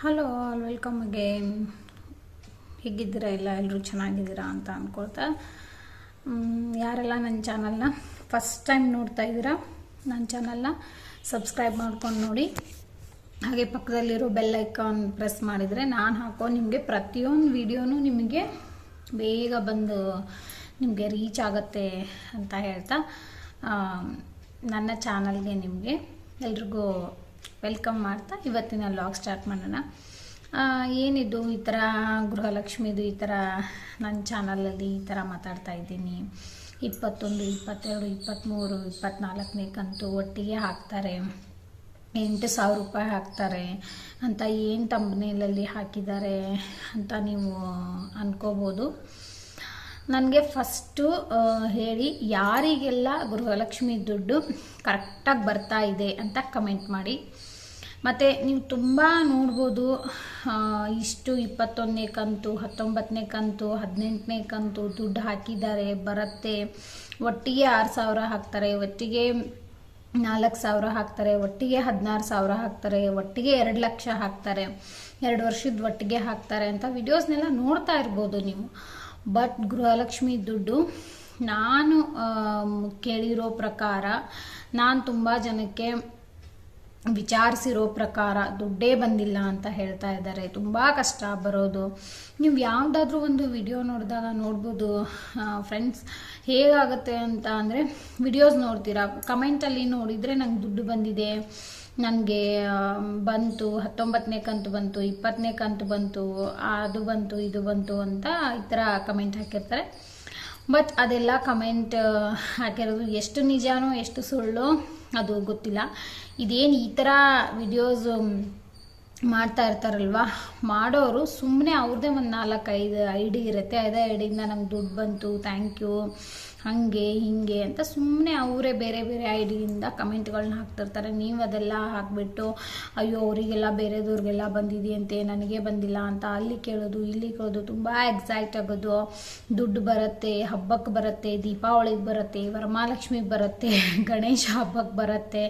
Hello all welcome again ಹೇಗಿದ್ದೀರಾ ಇಲ್ಲ ಎಲ್ಲರೂ ಚೆನ್ನಾಗಿದ್ದೀರಾ ಅಂತ ಅಂದ್ಕೊಳ್ತಾ ಯಾರೆಲ್ಲ ನನ್ನ ಚಾನಲ್ನ ಫಸ್ಟ್ ಟೈಮ್ ನೋಡ್ತಾ ಇದ್ದೀರಾ, ನನ್ನ ಚಾನಲ್ನ ಸಬ್ಸ್ಕ್ರೈಬ್ ಮಾಡ್ಕೊಂಡು ನೋಡಿ. ಹಾಗೆ ಪಕ್ಕದಲ್ಲಿರೋ ಬೆಲ್ ಐಕಾನ್ ಪ್ರೆಸ್ ಮಾಡಿದರೆ ನಾನು ಹಾಕೋ ನಿಮಗೆ ಪ್ರತಿಯೊಂದು ವಿಡಿಯೋನೂ ನಿಮಗೆ ಬೇಗ ಬಂದು ನಿಮಗೆ ರೀಚ್ ಆಗುತ್ತೆ ಅಂತ ಹೇಳ್ತಾ ನನ್ನ ಚಾನಲ್ಗೆ ನಿಮಗೆ ಎಲ್ರಿಗೂ ವೆಲ್ಕಮ್ ಮಾಡ್ತಾ ಇವತ್ತಿನ ಲಾಗ್ ಸ್ಟಾರ್ಟ್ ಮಾಡೋಣ. ಏನಿದು ಈ ಥರ ಗೃಹಲಕ್ಷ್ಮಿದು ಈ ಥರ ನನ್ನ ಚಾನಲಲ್ಲಿ ಈ ಥರ ಮಾತಾಡ್ತಾ ಇದ್ದೀನಿ. ಇಪ್ಪತ್ತೊಂದು, ಇಪ್ಪತ್ತೆರಡು ಇಪ್ಪತ್ತ್ಮೂರು ಇಪ್ಪತ್ತ್ನಾಲ್ಕನೇ ಕಂತು ಒಟ್ಟಿಗೆ ಹಾಕ್ತಾರೆ. ಎಂಟು ಸಾವಿರ ರೂಪಾಯಿ ಹಾಕ್ತಾರೆ. ಅಂತ ಏನು ತಂಬನೇಲಲ್ಲಿ ಹಾಕಿದ್ದಾರೆ ಅಂತ ನೀವು ಅನ್ಕೋಬೋದು. ನನಗೆ ಫಸ್ಟು ಹೇಳಿ ಯಾರಿಗೆಲ್ಲ ಗೃಹಲಕ್ಷ್ಮಿ ದುಡ್ಡು ಕರೆಕ್ಟಾಗಿ ಬರ್ತಾ ಇದೆ ಅಂತ ಕಮೆಂಟ್ ಮಾಡಿ. ಮತ್ತು ನೀವು ತುಂಬ ನೋಡ್ಬೋದು ಇಷ್ಟು ಇಪ್ಪತ್ತೊಂದನೇ ಕಂತು, ಹತ್ತೊಂಬತ್ತನೇ ಕಂತು, ಹದಿನೆಂಟನೇ ಕಂತು ದುಡ್ಡು ಹಾಕಿದ್ದಾರೆ, ಬರುತ್ತೆ. ಒಟ್ಟಿಗೆ ಆರು ಸಾವಿರ ಹಾಕ್ತಾರೆ, ಒಟ್ಟಿಗೆ ನಾಲ್ಕು ಸಾವಿರ ಹಾಕ್ತಾರೆ, ಒಟ್ಟಿಗೆ ಹದಿನಾರು ಸಾವಿರ ಹಾಕ್ತಾರೆ, ಒಟ್ಟಿಗೆ ಎರಡು ಲಕ್ಷ ಹಾಕ್ತಾರೆ, ಎರಡು ವರ್ಷದ ಒಟ್ಟಿಗೆ ಹಾಕ್ತಾರೆ ಅಂತ ವಿಡಿಯೋಸ್ನೆಲ್ಲ ನೋಡ್ತಾ ಇರ್ಬೋದು ನೀವು. ಬಟ್ ಗೃಹಲಕ್ಷ್ಮಿ ದುಡ್ಡು, ನಾನು ಕೇಳಿರೋ ಪ್ರಕಾರ, ನಾನು ತುಂಬ ಜನಕ್ಕೆ ವಿಚಾರಿಸಿರೋ ಪ್ರಕಾರ ದುಡ್ಡೇ ಬಂದಿಲ್ಲ ಅಂತ ಹೇಳ್ತಾ ಇದ್ದಾರೆ. ತುಂಬ ಕಷ್ಟ ಬರೋದು. ನೀವು ಯಾವುದಾದ್ರೂ ಒಂದು ವಿಡಿಯೋ ನೋಡಿದಾಗ ನೋಡ್ಬೋದು. ಫ್ರೆಂಡ್ಸ್ ಹೇಗಾಗುತ್ತೆ ಅಂತ ಅಂದರೆ ವಿಡಿಯೋಸ್ ನೋಡ್ತೀರಾ? ಕಮೆಂಟಲ್ಲಿ ನೋಡಿದರೆ ನಂಗೆ ದುಡ್ಡು ಬಂದಿದೆ. ನನಗೆ ಬಂತು ಹತ್ತೊಂಬತ್ತನೇ ಕಂತು ಬಂತು ಇಪ್ಪತ್ತನೇ ಕಂತು ಬಂತು, ಅದು ಬಂತು, ಇದು ಬಂತು ಅಂತ ಈ ಥರ ಕಮೆಂಟ್ ಹಾಕಿರ್ತಾರೆ. ಬಟ್ ಅದೆಲ್ಲ ಕಮೆಂಟ್ ಹಾಕಿರೋದು ಎಷ್ಟು ನಿಜಾನೋ, ಎಷ್ಟು ಸುಳ್ಳು ಅದು ಗೊತ್ತಿಲ್ಲ. ಇದೇನು ಈ ಥರ ವಿಡಿಯೋಸ್ ಮಾಡ್ತಾ ಇರ್ತಾರಲ್ವ? ಮಾಡೋರು ಸುಮ್ಮನೆ ಅವ್ರದ್ದೇ ಒಂದು ನಾಲ್ಕು ಐದು ಐ ಡಿ ಇರುತ್ತೆ. ಅದೇ ಐ ಡಿಯಿಂದ ನಮ್ಗೆ ದುಡ್ಡು ಬಂತು ಥ್ಯಾಂಕ್ ಯು ಹಾಗೆ, ಹೀಗೆ ಅಂತ ಸುಮ್ಮನೆ ಅವರೇ ಬೇರೆ ಬೇರೆ ಐ ಡಿಯಿಂದ ಕಮೆಂಟ್ಗಳನ್ನ ಹಾಕ್ತಿರ್ತಾರೆ. ನೀವು ಅದೆಲ್ಲ ಹಾಕ್ಬಿಟ್ಟು, ಅಯ್ಯೋ, ಅವರಿಗೆಲ್ಲ ಬೇರೆದವ್ರಿಗೆಲ್ಲ ಬಂದಿದೆಯಂತೆ, ನನಗೆ ಬಂದಿಲ್ಲ ಅಂತ ಅಲ್ಲಿ ಕೇಳೋದು, ಇಲ್ಲಿ ಕೇಳೋದು, ತುಂಬ ಎಕ್ಸೈಟ್ ಆಗೋದು. ದುಡ್ಡು ಬರುತ್ತೆ ಹಬ್ಬಕ್ಕೆ ಬರುತ್ತೆ, ದೀಪಾವಳಿಗೆ ಬರುತ್ತೆ ವರಮಹಾಲಕ್ಷ್ಮಿಗೆ ಬರುತ್ತೆ, ಗಣೇಶ ಹಬ್ಬಕ್ಕೆ ಬರುತ್ತೆ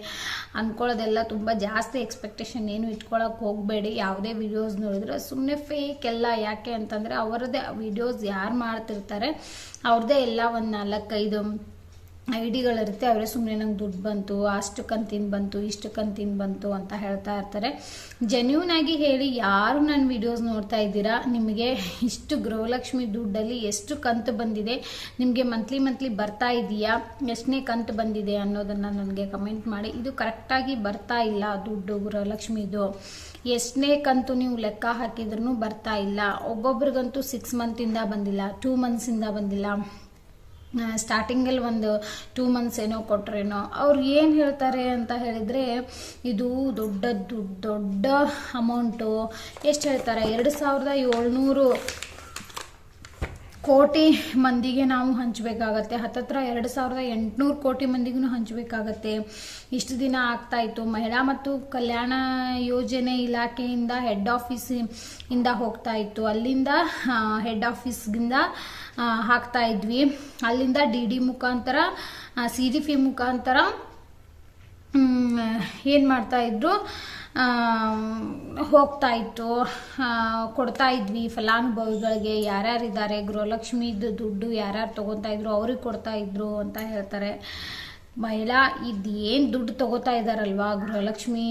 ಅಂದ್ಕೊಳ್ಳೋದೆಲ್ಲ ತುಂಬ ಜಾಸ್ತಿ ಎಕ್ಸ್ಪೆಕ್ಟೇಷನ್ ಏನು ಇಟ್ಕೊಳಕ್ಕೆ ಹೋಗಬೇಡಿ. ಯಾವುದೇ ವಿಡಿಯೋಸ್ ನೋಡಿದ್ರೆ ಸುಮ್ಮನೆ ಫೇಕ್ ಎಲ್ಲ ಯಾಕೆ ಅಂತಂದರೆ ಅವರದೇ ವಿಡಿಯೋಸ್ ಯಾರು ಮಾಡ್ತಿರ್ತಾರೆ? ಅವ್ರದ್ದೇ ಎಲ್ಲ ಒಂದು ನಾಲ್ಕೈದು ಐ ಡಿಗಳಿರುತ್ತೆ ಅವರೇ ಸುಮ್ಮನೆ ನಂಗೆ ದುಡ್ಡು ಬಂತು ಅಷ್ಟು ಕಂತಿನ ಬಂತು ಇಷ್ಟು ಕಂತಿನ ಬಂತು ಅಂತ ಹೇಳ್ತಾ ಇರ್ತಾರೆ. ಜೆನ್ಯೂನ್ ಆಗಿ ಹೇಳಿ ಯಾರು ನನ್ನ ವಿಡಿಯೋಸ್ ನೋಡ್ತಾ ಇದ್ದೀರಾ? ನಿಮಗೆ ಇಷ್ಟು ಗೃಹಲಕ್ಷ್ಮಿ ದುಡ್ಡಲ್ಲಿ ಎಷ್ಟು ಕಂತು ಬಂದಿದೆ? ನಿಮಗೆ ಮಂತ್ಲಿ ಮಂತ್ಲಿ ಬರ್ತಾ ಇದೆಯಾ? ಎಷ್ಟನೇ ಕಂತು ಬಂದಿದೆ ಅನ್ನೋದನ್ನು ನನಗೆ ಕಮೆಂಟ್ ಮಾಡಿ. ಇದು ಕರೆಕ್ಟಾಗಿ ಬರ್ತಾ ಇಲ್ಲ ದುಡ್ಡು ಗೃಹಲಕ್ಷ್ಮಿದು. ಎಷ್ಟನೇ ಕಂತು ನೀವು ಲೆಕ್ಕ ಹಾಕಿದ್ರೂ ಬರ್ತಾ ಇಲ್ಲ. ಒಬ್ಬೊಬ್ರಿಗಂತೂ ಸಿಕ್ಸ್ ಮಂತಿಂದ ಬಂದಿಲ್ಲ ಟೂ ಮಂತ್ಸಿಂದ ಬಂದಿಲ್ಲ. ಸ್ಟಾರ್ಟಿಂಗಲ್ಲಿ ಒಂದು ಟೂ ಮಂತ್ಸ್ ಏನೋ ಕೊಟ್ರೇನೋ. ಅವ್ರು ಏನು ಹೇಳ್ತಾರೆ ಅಂತ ಹೇಳಿದರೆ, ಇದು ದೊಡ್ಡ ದುಡ್ಡು, ದೊಡ್ಡ ಅಮೌಂಟು ಎಷ್ಟು ಹೇಳ್ತಾರೆ? ಎರಡು ಸಾವಿರದ ಏಳ್ನೂರು ಕೋಟಿ ಮಂದಿಗೆ ನಾವು ಹಂಚಬೇಕಾಗತ್ತೆ. ಹತ್ತತ್ರ ಎರಡು ಸಾವಿರದ ಎಂಟುನೂರು ಕೋಟಿ ಮಂದಿಗೂ ಹಂಚಬೇಕಾಗತ್ತೆ. ಇಷ್ಟು ದಿನ ಆಗ್ತಾ ಇತ್ತು. ಮಹಿಳಾ ಮತ್ತು ಕಲ್ಯಾಣ ಯೋಜನೆ ಇಲಾಖೆಯಿಂದ ಹೆಡ್ ಆಫೀಸ್ ಇಂದ ಹೋಗ್ತಾ ಇತ್ತು. ಅಲ್ಲಿಂದ ಹೆಡ್ ಆಫೀಸ್ಗಿಂದ ಹಾಕ್ತಾ ಇದ್ವಿ. ಅಲ್ಲಿಂದ ಡಿ ಡಿ ಮುಖಾಂತರ ಸಿ ಡಿ ಪಿ ಮುಖಾಂತರ ಏನು ಮಾಡ್ತಾ ಇದ್ರು? ಹೋಗ್ತಾ ಇತ್ತು. ಕೊಡ್ತಾ ಇದ್ವಿ. ಫಲಾನುಭವಿಗಳಿಗೆ ಯಾರ್ಯಾರಿದ್ದಾರೆ ಗೃಹಲಕ್ಷ್ಮಿದು ದುಡ್ಡು ಯಾರ್ಯಾರು ತಗೊತಾ ಇದ್ರು, ಅವ್ರಿಗೆ ಕೊಡ್ತಾ ಇದ್ರು ಅಂತ ಹೇಳ್ತಾರೆ. ಮಹಿಳಾ ಇದು ಏನು ದುಡ್ಡು ತಗೋತಾ ಇದ್ದಾರಲ್ವಾ ಗೃಹಲಕ್ಷ್ಮಿ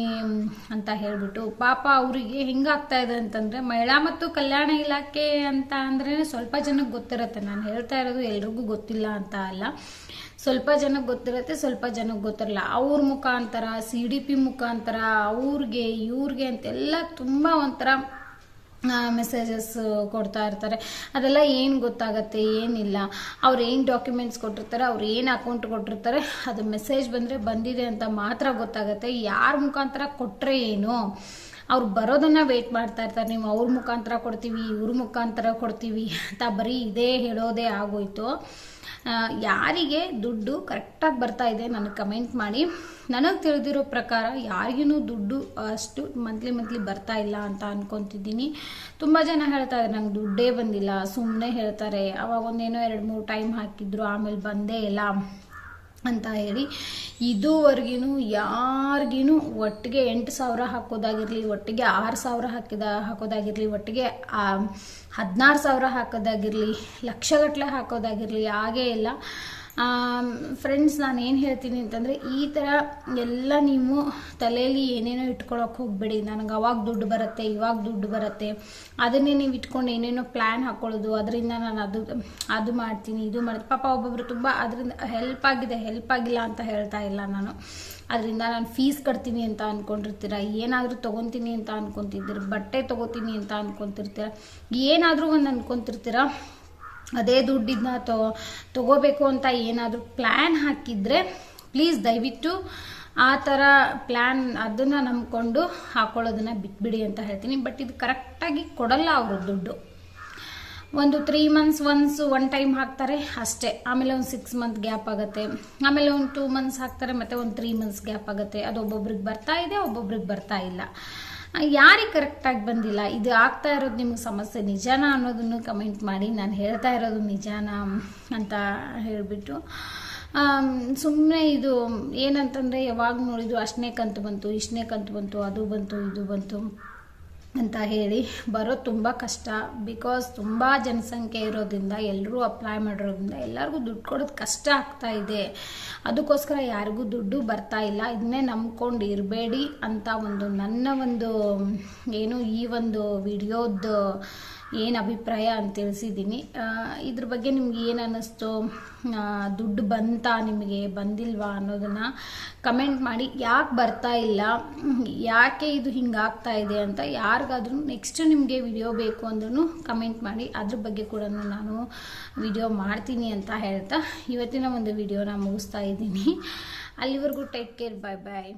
ಅಂತ ಹೇಳಿಬಿಟ್ಟು. ಪಾಪ ಅವರಿಗೆ ಹೆಂಗಾಗ್ತಾ ಇದೆ ಅಂತಂದರೆ, ಮಹಿಳಾ ಮತ್ತು ಕಲ್ಯಾಣ ಇಲಾಖೆ ಅಂತ ಅಂದ್ರೆ ಸ್ವಲ್ಪ ಜನಕ್ಕೆ ಗೊತ್ತಿರುತ್ತೆ. ನಾನು ಹೇಳ್ತಾ ಇರೋದು ಎಲ್ರಿಗೂ ಗೊತ್ತಿಲ್ಲ ಅಂತ ಅಲ್ಲ. ಸ್ವಲ್ಪ ಜನಕ್ಕೆ ಗೊತ್ತಿರುತ್ತೆ, ಸ್ವಲ್ಪ ಜನಕ್ಕೆ ಗೊತ್ತಿರಲ್ಲ. ಅವ್ರ ಮುಖಾಂತರ ಸಿ ಡಿ ಪಿ ಮುಖಾಂತರ, ಅವ್ರಿಗೆ, ಇವ್ರಿಗೆ ಅಂತೆಲ್ಲ ತುಂಬ ಒಂಥರ ಮೆಸೇಜಸ್ ಕೊಡ್ತಾ ಇರ್ತಾರೆ. ಅದೆಲ್ಲ ಏನು ಗೊತ್ತಾಗತ್ತೆ, ಏನಿಲ್ಲ. ಅವ್ರು ಏನು ಡಾಕ್ಯುಮೆಂಟ್ಸ್ ಕೊಟ್ಟಿರ್ತಾರೆ, ಅವ್ರು ಏನು ಅಕೌಂಟ್ ಕೊಟ್ಟಿರ್ತಾರೆ, ಅದು ಮೆಸೇಜ್ ಬಂದರೆ ಬಂದಿದೆ ಅಂತ ಮಾತ್ರ ಗೊತ್ತಾಗತ್ತೆ. ಯಾರ ಮುಖಾಂತರ ಕೊಟ್ಟರೆ ಏನು? ಅವ್ರು ಬರೋದನ್ನ ವೇಟ್ ಮಾಡ್ತಾ ಇರ್ತಾರೆ. ನೀವು ಅವ್ರ ಮುಖಾಂತರ ಕೊಡ್ತೀವಿ, ಇವ್ರ ಮುಖಾಂತರ ಕೊಡ್ತೀವಿ ಅಂತ ಬರೀ ಇದೇ ಹೇಳೋದೇ ಆಗೋಯ್ತು. ಯಾರಿಗೆ ದುಡ್ಡು ಕರೆಕ್ಟಾಗಿ ಬರ್ತಾ ಇದೆ ನನಗೆ ಕಮೆಂಟ್ ಮಾಡಿ. ನನಗೆ ತಿಳಿದಿರೋ ಪ್ರಕಾರ ಯಾರಿಗೂ ದುಡ್ಡು ಅಷ್ಟು ಮಂತ್ಲಿ ಮಂತ್ಲಿ ಬರ್ತಾ ಇಲ್ಲ ಅಂತ ಅಂದ್ಕೊತಿದ್ದೀನಿ ತುಂಬ ಜನ ಹೇಳ್ತಾ ಇದ್ದಾರೆ ನಂಗೆ ದುಡ್ಡೇ ಬಂದಿಲ್ಲ. ಸುಮ್ಮನೆ ಹೇಳ್ತಾರೆ, ಅವಾಗ ಒಂದೇನೋ ಎರಡು ಮೂರು ಟೈಮ್ ಹಾಕಿದ್ರು, ಆಮೇಲೆ ಬಂದೇ ಇಲ್ಲ. ಅಂತ ಹೇಳಿ ಇದುವರೆಗೂ ಯಾರಿಗೂ ಒಟ್ಟಿಗೆ ಎಂಟು ಸಾವಿರ ಹಾಕೋದಾಗಿರಲಿ, ಒಟ್ಟಿಗೆ ಆರು ಸಾವಿರ ಹಾಕಿದ, ಹಾಕೋದಾಗಿರಲಿ, ಒಟ್ಟಿಗೆ ಹದಿನಾರು ಸಾವಿರ ಹಾಕೋದಾಗಿರಲಿ ಲಕ್ಷಗಟ್ಟಲೆ ಹಾಕೋದಾಗಿರಲಿ, ಹಾಗೇ ಇಲ್ಲ. ಫ್ರೆಂಡ್ಸ್ ನಾನು ಏನು ಹೇಳ್ತೀನಿ ಅಂತಂದರೆ ಈ ಥರ ಎಲ್ಲ ನೀವು ತಲೆಯಲ್ಲಿ ಏನೇನೋ ಇಟ್ಕೊಳಕ್ಕೆ ಹೋಗ್ಬೇಡಿ. ನನಗೆ ಅವಾಗ ದುಡ್ಡು ಬರುತ್ತೆ, ಇವಾಗ ದುಡ್ಡು ಬರುತ್ತೆ. ಅದನ್ನೇ ನೀವು ಇಟ್ಕೊಂಡು ಏನೇನೋ ಪ್ಲ್ಯಾನ್ ಹಾಕ್ಕೊಳ್ಳೋದು ಅದರಿಂದ ನಾನು ಅದು ಅದು ಮಾಡ್ತೀನಿ, ಇದು ಮಾಡ್ತೀನಿ. ಪಾಪ ಒಬ್ಬೊಬ್ಬರು ತುಂಬ ಅದರಿಂದ ಹೆಲ್ಪ್ ಆಗಿದೆ ಹೆಲ್ಪ್ ಆಗಿಲ್ಲ ಅಂತ ಹೇಳ್ತಾ ಇಲ್ಲ ನಾನು. ಅದರಿಂದ ನಾನು ಫೀಸ್ ಕಟ್ತೀನಿ ಅಂತ ಅಂದ್ಕೊಂಡಿರ್ತೀರ ಏನಾದರೂ ತೊಗೊತೀನಿ ಅಂತ ಅಂದ್ಕೊತಿದ್ದೀರ ಬಟ್ಟೆ ತೊಗೋತೀನಿ ಅಂತ ಅಂದ್ಕೊತಿರ್ತೀರ ಏನಾದರೂ ಒಂದು ಅನ್ಕೊತಿರ್ತೀರ? ಅದೇ ದುಡ್ಡಿನ ತೊ, ತಗೋಬೇಕು ಅಂತ ಏನಾದರೂ ಪ್ಲ್ಯಾನ್ ಹಾಕಿದರೆ ಪ್ಲೀಸ್ ದಯವಿಟ್ಟು ಆ ಥರ ಪ್ಲ್ಯಾನ್ ಅದನ್ನು ನಂಬಿಕೊಂಡು ಹಾಕೊಳ್ಳೋದನ್ನು ಬಿಟ್ಬಿಡಿ ಅಂತ ಹೇಳ್ತೀನಿ. ಬಟ್ ಇದು ಕರೆಕ್ಟಾಗಿ ಕೊಡಲ್ಲ ಅವರು ದುಡ್ಡು. ಒಂದು three months once one time ಹಾಕ್ತಾರೆ ಅಷ್ಟೇ. ಆಮೇಲೆ ಒಂದು ಸಿಕ್ಸ್ ಮಂತ್ ಗ್ಯಾಪ್ ಆಗುತ್ತೆ. ಆಮೇಲೆ ಒಂದು ಟೂ ಮಂತ್ಸ್ ಹಾಕ್ತಾರೆ, ಮತ್ತು ಒಂದು ತ್ರೀ ಮಂತ್ಸ್ ಗ್ಯಾಪ್ ಆಗುತ್ತೆ. ಅದು ಒಬ್ಬೊಬ್ರಿಗೆ ಬರ್ತಾ ಇದೆ, ಒಬ್ಬೊಬ್ರಿಗೆ ಬರ್ತಾ ಇಲ್ಲ. ಯಾರಿಗೆ ಕರೆಕ್ಟಾಗಿ ಬಂದಿಲ್ಲ, ಇದು ಆಗ್ತಾ ಇರೋದು ನಿಮ್ಗೆ ಸಮಸ್ಯೆ. ನಿಜಾನ ಅನ್ನೋದನ್ನು ಕಮೆಂಟ್ ಮಾಡಿ, ನಾನು ಹೇಳ್ತಾ ಇರೋದು ನಿಜಾನ ಅಂತ ಹೇಳಿಬಿಟ್ಟು. ಸುಮ್ಮನೆ ಇದು ಏನಂತಂದರೆ, ಯಾವಾಗ ನೋಡಿದ್ರು ಅಷ್ಟನೇ ಕಂತು ಬಂತು ಇಷ್ಟನೇ ಕಂತು ಬಂತು, ಅದು ಬಂತು, ಇದು ಬಂತು. ಅಂತ ಹೇಳಿ ಬರೋದು ತುಂಬ ಕಷ್ಟ. ಬಿಕಾಸ್ ತುಂಬ ಜನಸಂಖ್ಯೆ ಇರೋದ್ರಿಂದ ಎಲ್ಲರೂ ಅಪ್ಲೈ ಮಾಡಿರೋದ್ರಿಂದ ಎಲ್ಲರಿಗೂ ದುಡ್ಡು ಕೊಡೋದು ಕಷ್ಟ ಆಗ್ತಾ ಇದೆ. ಅದಕ್ಕೋಸ್ಕರ ಯಾರಿಗೂ ದುಡ್ಡು ಬರ್ತಾ ಇಲ್ಲ. ಇದನ್ನೇ ನಂಬ್ಕೊಂಡು ಇರಬೇಡಿ ಅಂತ ಒಂದು ನನ್ನ ಒಂದು, ಏನು ಈ ಒಂದು ವಿಡಿಯೋದ ಏನು ಅಭಿಪ್ರಾಯ ಅಂತ ತಿಳಿಸಿದ್ದೀನಿ. ಇದ್ರ ಬಗ್ಗೆ ನಿಮ್ಗೆ ಏನು ಅನ್ನಿಸ್ತು? ದುಡ್ಡು ಬಂತಾ ನಿಮಗೆ, ಬಂದಿಲ್ವಾ ಅನ್ನೋದನ್ನು ಕಮೆಂಟ್ ಮಾಡಿ. ಯಾಕೆ ಬರ್ತಾ ಇಲ್ಲ? ಯಾಕೆ ಇದು ಹಿಂಗಾಗ್ತಾ ಇದೆ ಅಂತ ಯಾರಿಗಾದ್ರೂ ನೆಕ್ಸ್ಟ್ ನಿಮಗೆ ವಿಡಿಯೋ ಬೇಕು ಅಂದ್ರೂ ಕಮೆಂಟ್ ಮಾಡಿ. ಅದ್ರ ಬಗ್ಗೆ ಕೂಡ ನಾನು ವಿಡಿಯೋ ಮಾಡ್ತೀನಿ ಅಂತ ಹೇಳ್ತಾ ಇವತ್ತಿನ ಒಂದು ವಿಡಿಯೋನ ಮುಗಿಸ್ತಾ ಇದ್ದೀನಿ. ಅಲ್ಲಿವರೆಗೂ ಟೇಕ್ ಕೇರ್ ಬಾಯ್ ಬಾಯ್